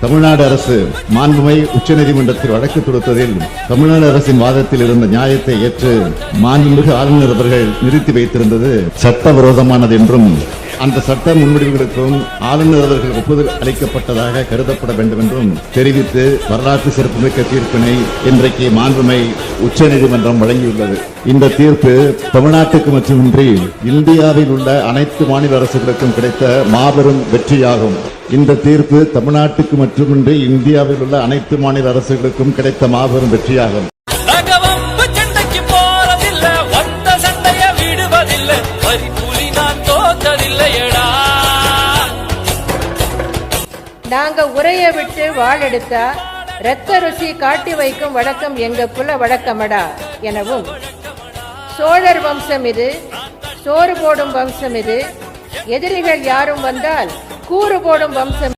தமிழ்நாடு அரசு மாண்புமை உச்சநீதிமன்றத்தில் வழக்கு தொடுத்ததில் தமிழ்நாடு அரசின் வாதத்தில் இருந்த நியாயத்தை ஏற்று மாண்புமிகு ஆளுநர் அவர்கள் நிறுத்தி வைத்திருந்தது சட்டவிரோதமானது என்றும் அந்த சட்ட முன்வடிவுகளுக்கும் ஆளுநர் அவர்கள் ஒப்புதல் அளிக்கப்பட்டதாக கருதப்பட வேண்டும் என்றும் தெரிவித்து வரலாற்று சிறப்புமிக்க தீர்ப்பினை இன்றைக்கு மாண்புமை உச்சநீதிமன்றம் வழங்கியுள்ளது. இந்த தீர்ப்பு தமிழ்நாட்டுக்கு மட்டுமின்றி இந்தியாவில் உள்ள அனைத்து மாநில அரசுகளுக்கும் கிடைத்த மாபெரும் வெற்றியாகும். இந்த தீர்ப்பு தமிழ்நாட்டுக்கு மட்டுமின்றி இந்தியாவில் உள்ள அனைத்து மாநில அரசுகளுக்கும் கிடைத்த மாபெரும் வெற்றியாகும். சண்டைக்கு சண்டைய விடுவதில்லை. நாங்க உரைய விட்டு வாழெடுத்தா இரத்த ருசி காட்டி வைக்கும் வழக்கம் எங்க குல வழக்கமடா எனவும். சோழர் வம்சம் இது சோறு போடும் வம்சம் இது. எதிரிகள் யாரும் வந்தால் கூறு போடும் வம்சம்